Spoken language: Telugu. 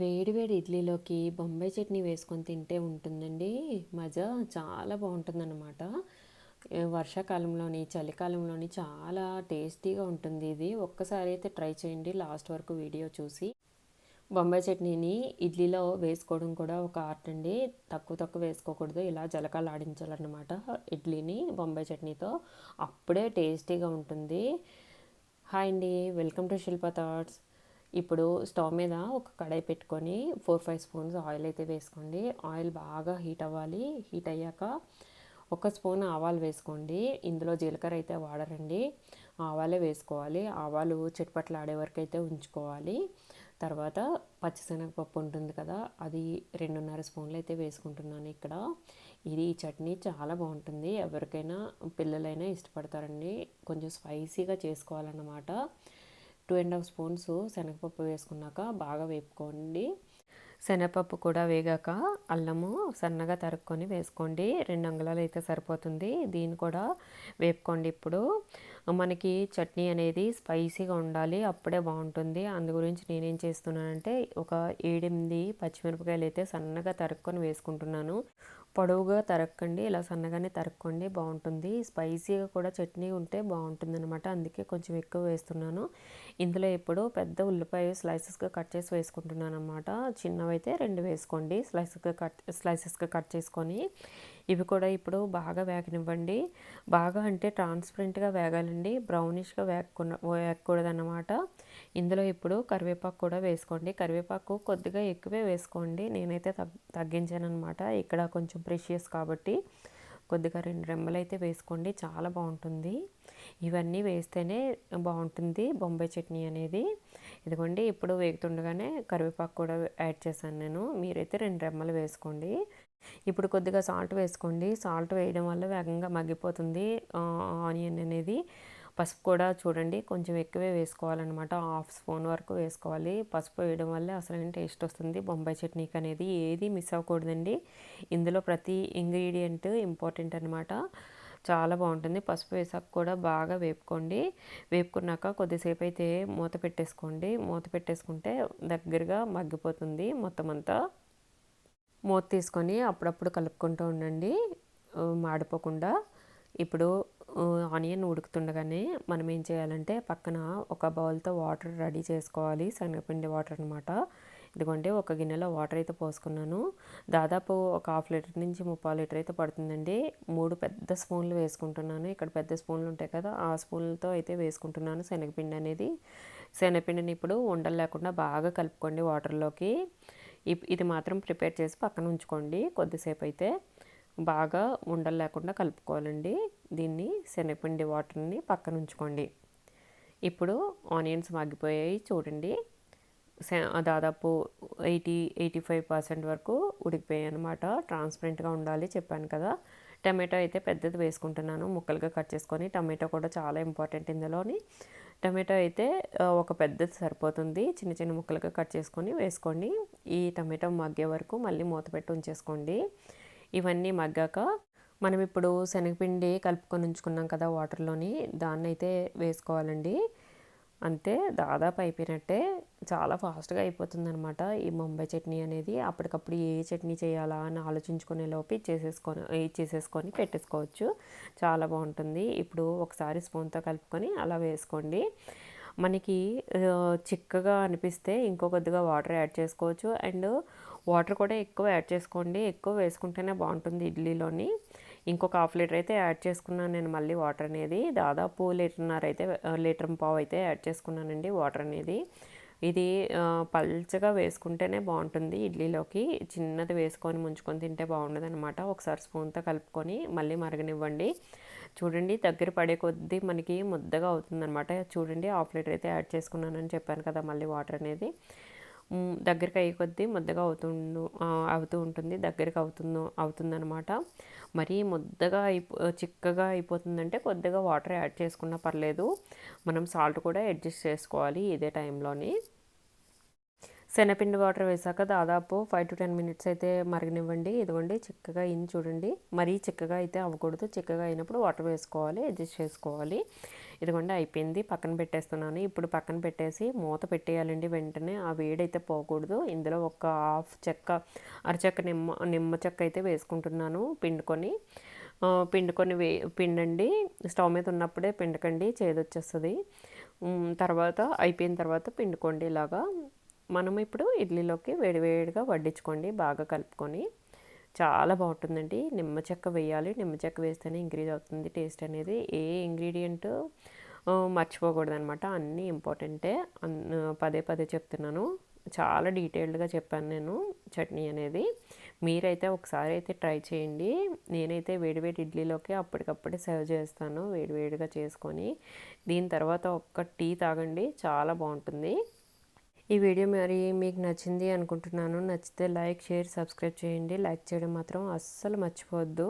వేడి వేడి ఇడ్లీలోకి బొంబాయి చట్నీ వేసుకొని తింటే ఉంటుందండి. మజా చాలా బాగుంటుందన్నమాట. వర్షాకాలంలోని చలికాలంలోని చాలా టేస్టీగా ఉంటుంది ఇది. ఒక్కసారి అయితే ట్రై చేయండి లాస్ట్ వరకు వీడియో చూసి. బొంబాయి చట్నీని ఇడ్లీలో వేసుకోవడం కూడా ఒక ఆర్ట్ అండి. తక్కువ తక్కువ వేసుకోకూడదు. ఇలా జలకాలు ఆడించాలన్నమాట ఇడ్లీని బొంబాయి చట్నీతో. అప్పుడే టేస్టీగా ఉంటుంది. హాయ్ అండి. Welcome to Shilpa thoughts. ఇప్పుడు స్టవ్ మీద ఒక కడాయి పెట్టుకొని ఫోర్ ఫైవ్ స్పూన్స్ ఆయిల్ అయితే వేసుకోండి. ఆయిల్ బాగా హీట్ అవ్వాలి. హీట్ అయ్యాక ఒక స్పూన్ ఆవాలు వేసుకోండి. ఇందులో జీలకర్ర అయితే వాడరండి. ఆవాలే వేసుకోవాలి. ఆవాలు చిట్పట్లు ఆడే వరకు అయితే ఉంచుకోవాలి. తర్వాత పచ్చిశనగపప్పు ఉంటుంది కదా అది రెండున్నర స్పూన్లు అయితే వేసుకుంటున్నాను ఇక్కడ. ఇది ఈ చట్నీ చాలా బాగుంటుంది. ఎవరికైనా పిల్లలైనా ఇష్టపడతారండి. కొంచెం స్పైసీగా చేసుకోవాలన్నమాట. టూ అండ్ హాఫ్ స్పూన్స్ శనగపప్పు వేసుకున్నాక బాగా వేపుకోండి. శనగపప్పు కూడా వేగాక అల్లము సన్నగా తరుక్కొని వేసుకోండి. రెండు అంగుళాలు అయితే సరిపోతుంది. దీన్ని కూడా వేపుకోండి ఇప్పుడు. మనకి చట్నీ అనేది స్పైసీగా ఉండాలి అప్పుడే బాగుంటుంది. అందు గురించి నేనేం చేస్తున్నానంటే ఒక ఏడెనిమిది పచ్చిమిరపకాయలు అయితే సన్నగా తరుక్కొని వేసుకుంటున్నాను. పొడవుగా తరక్కండి ఇలా సన్నగానే తరక్కండి బాగుంటుంది. స్పైసీగా కూడా చట్నీ ఉంటే బాగుంటుంది అనమాట అందుకే కొంచెం ఎక్కువ వేస్తున్నాను. ఇందులో ఇప్పుడు పెద్ద ఉల్లిపాయ స్లైసెస్గా కట్ చేసి వేసుకుంటున్నాను అనమాట చిన్నవైతే రెండు వేసుకోండి స్లైసెస్గా కట్ స్లైసెస్గా కట్ చేసుకొని. ఇవి కూడా ఇప్పుడు బాగా వేగనివ్వండి. బాగా అంటే ట్రాన్స్పరెంట్గా వేగాలండి. బ్రౌనిష్గా వేగకుండా వేగకూడదన్నమాట. ఇందులో ఇప్పుడు కరివేపాకు కూడా వేసుకోండి. కరివేపాకు కొద్దిగా ఎక్కువే వేసుకోండి. నేనైతే తగ్ తగ్గించాను అనమాట ఇక్కడ కొంచెం ప్రెషియస్ కాబట్టి కొద్దిగా రెండు రెమ్మలు అయితే వేసుకోండి. చాలా బాగుంటుంది. ఇవన్నీ వేస్తేనే బాగుంటుంది బొంబాయి చట్నీ అనేది. ఇదిగోండి ఇప్పుడు వేగుతుండగానే కరివేపాకు కూడా యాడ్ చేశాను నేను. మీరైతే రెండు రెమ్మలు వేసుకోండి. ఇప్పుడు కొద్దిగా సాల్ట్ వేసుకోండి. సాల్ట్ వేయడం వల్ల వేగంగా మగ్గిపోతుంది ఆనియన్ అనేది. పసుపు కూడా చూడండి కొంచెం ఎక్కువే వేసుకోవాలన్నమాట. హాఫ్ స్పూన్ వరకు వేసుకోవాలి. పసుపు వేయడం వల్ల అసలు టేస్ట్ వస్తుంది? బొంబాయి చట్నీకి అనేది ఏది మిస్ అవ్వకూడదండి. ఇందులో ప్రతి ఇంగ్రీడియంట్ ఇంపార్టెంట్ అనమాట చాలా బాగుంటుంది. పసుపు వేసాక కూడా బాగా వేపుకోండి. వేపుకున్నాక కొద్దిసేపు అయితే మూత పెట్టేసుకోండి. మూత పెట్టేసుకుంటే దగ్గరగా మగ్గిపోతుంది మొత్తం అంతా. మూత తీసుకొని అప్పుడప్పుడు కలుపుకుంటూ ఉండండి. మాడిపోకుండా. ఇప్పుడు ఆనియన్ ఉడుకుతుండగానే మనం ఏం చేయాలంటే పక్కన ఒక బౌల్తో వాటర్ రెడీ చేసుకోవాలి శనగపిండి వాటర్ అనమాట ఇదిగోండి ఒక గిన్నెలో వాటర్ అయితే పోసుకున్నాను. దాదాపు ఒక హాఫ్ లీటర్ నుంచి ముప్పై లీటర్ అయితే పడుతుందండి. మూడు పెద్ద స్పూన్లు వేసుకుంటున్నాను. ఇక్కడ పెద్ద స్పూన్లు ఉంటాయి కదా ఆ స్పూన్లతో అయితే వేసుకుంటున్నాను శనగపిండి అనేది. శనగపిండిని ఇప్పుడు ఉండలు లేకుండా బాగా కలుపుకోండి వాటర్లోకి. ఇది మాత్రం ప్రిపేర్ చేసి పక్కన ఉంచుకోండి కొద్దిసేపు అయితే. బాగా ఉండలు లేకుండా కలుపుకోవాలండి. దీన్ని శనగపిండి వాటర్ని పక్కన ఉంచుకోండి. ఇప్పుడు ఆనియన్స్ మగ్గిపోయాయి చూడండి. దాదాపు ఎయిటీ ఎయిటీ ఫైవ్ పర్సెంట్ వరకు ఉడికిపోయాయి అనమాట ట్రాన్స్పరెంట్గా ఉండాలి చెప్పాను కదా. టమాటో అయితే పెద్దది వేసుకుంటున్నాను. ముక్కలుగా కట్ చేసుకొని టమాటో కూడా చాలా ఇంపార్టెంట్ ఇందులోని. టమాటో అయితే ఒక పెద్దది సరిపోతుంది. చిన్న చిన్న ముక్కలుగా కట్ చేసుకొని వేసుకోండి. ఈ టమాటో మగ్గే వరకు మళ్ళీ మూత పెట్టి ఉంచేసుకోండి. ఇవన్నీ మగ్గాక మనం ఇప్పుడు శనగపిండి కలుపుకొని ఉంచుకున్నాం కదా వాటర్లోని దాన్ని అయితే వేసుకోవాలండి. అంతే దాదాపు అయిపోయినట్టే చాలా ఫాస్ట్గా అయిపోతుంది అనమాట ఈ ముంబై చట్నీ అనేది. అప్పటికప్పుడు ఏ చట్నీ చేయాలా అని ఆలోచించుకునే లోపు చేసేసుకొని చేసేసుకొని పెట్టేసుకోవచ్చు. చాలా బాగుంటుంది. ఇప్పుడు ఒకసారి స్పూన్తో కలుపుకొని అలా వేసుకోండి. మనకి చిక్కగా అనిపిస్తే ఇంకో కొద్దిగా వాటర్ యాడ్ చేసుకోవచ్చు. అండ్ వాటర్ కూడా ఎక్కువ యాడ్ చేసుకోండి. ఎక్కువ వేసుకుంటేనే బాగుంటుంది ఇడ్లీలోని. ఇంకొక హాఫ్ లీటర్ అయితే యాడ్ చేసుకున్నాను నేను మళ్ళీ వాటర్ అనేది. దాదాపు లీటర్న్నర అయితే లీటర్ పావు అయితే యాడ్ చేసుకున్నానండి వాటర్ అనేది. ఇది పల్చగా వేసుకుంటేనే బాగుంటుంది ఇడ్లీలోకి. చిన్నది వేసుకొని ముంచుకొని తింటే బాగుండదు అనమాట ఒకసారి స్పూన్తో కలుపుకొని మళ్ళీ మరగనివ్వండి. చూడండి దగ్గర పడే కొద్దీ మనకి ముద్దగా అవుతుందన్నమాట. చూడండి హాఫ్ లీటర్ అయితే యాడ్ చేసుకున్నానని చెప్పాను కదా మళ్ళీ వాటర్ అనేది. దగ్గరికి అయ్యే కొద్దీ ముద్దగా అవుతుండు అవుతూ ఉంటుంది దగ్గరికి అవుతుందో అవుతుందనమాట మరీ ముద్దగా అయిపో చిక్కగా అయిపోతుందంటే కొద్దిగా వాటర్ యాడ్ చేసుకున్నా పర్లేదు. మనం సాల్ట్ కూడా అడ్జస్ట్ చేసుకోవాలి ఇదే టైంలోని. శనగపిండి వాటర్ వేసాక దాదాపు ఫైవ్ టు టెన్ మినిట్స్ అయితే మరగనివ్వండి. ఇదిగోండి చిక్కగా అయింది చూడండి. మరీ చిక్కగా అయితే అవ్వకూడదు. చిక్కగా అయినప్పుడు వాటర్ వేసుకోవాలి అడ్జస్ట్ చేసుకోవాలి. ఇదిగోండి అయిపోయింది. పక్కన పెట్టేస్తున్నాను. ఇప్పుడు పక్కన పెట్టేసి మూత పెట్టేయాలండి వెంటనే. ఆ వేడైతే పోకూడదు. ఇందులో ఒక హాఫ్ చెక్క అరచెక్క నిమ్మ నిమ్మ చెక్క అయితే వేసుకుంటున్నాను పిండుకొని. పిండుకొని వే పిండండి. స్టవ్ మీద ఉన్నప్పుడే పిండకండి. చేదొచ్చేస్తుంది. తర్వాత అయిపోయిన తర్వాత పిండుకోండి ఇలాగా. మనం ఇప్పుడు ఇడ్లీలోకి వేడివేడిగా వడ్డించుకోండి బాగా కలుపుకొని. చాలా బాగుంటుందండి. నిమ్మ చెక్క వేయాలి. నిమ్మ చెక్క వేస్తేనే ఇంక్రీజ్ అవుతుంది టేస్ట్ అనేది. ఏ ఇంగ్రీడియంట్ మర్చిపోకూడదు అనమాట అన్నీ ఇంపార్టెంటే. అన్- పదే పదే చెప్తున్నాను. చాలా డీటెయిల్డ్గా చెప్పాను నేను చట్నీ అనేది. మీరైతే ఒకసారి అయితే ట్రై చేయండి. నేనైతే వేడివేడి ఇడ్లీలోకి అప్పటికప్పుడే సర్వ్ చేస్తాను వేడివేడిగా చేసుకొని. దీని తర్వాత ఒక్క టీ తాగండి. చాలా బాగుంటుంది. ఈ వీడియో మరి మీకు నచ్చింది అనుకుంటున్నాను. నచ్చితే లైక్ షేర్ సబ్స్క్రైబ్ చేయండి. లైక్ చేయడం మాత్రం అస్సలు మర్చిపోవద్దు.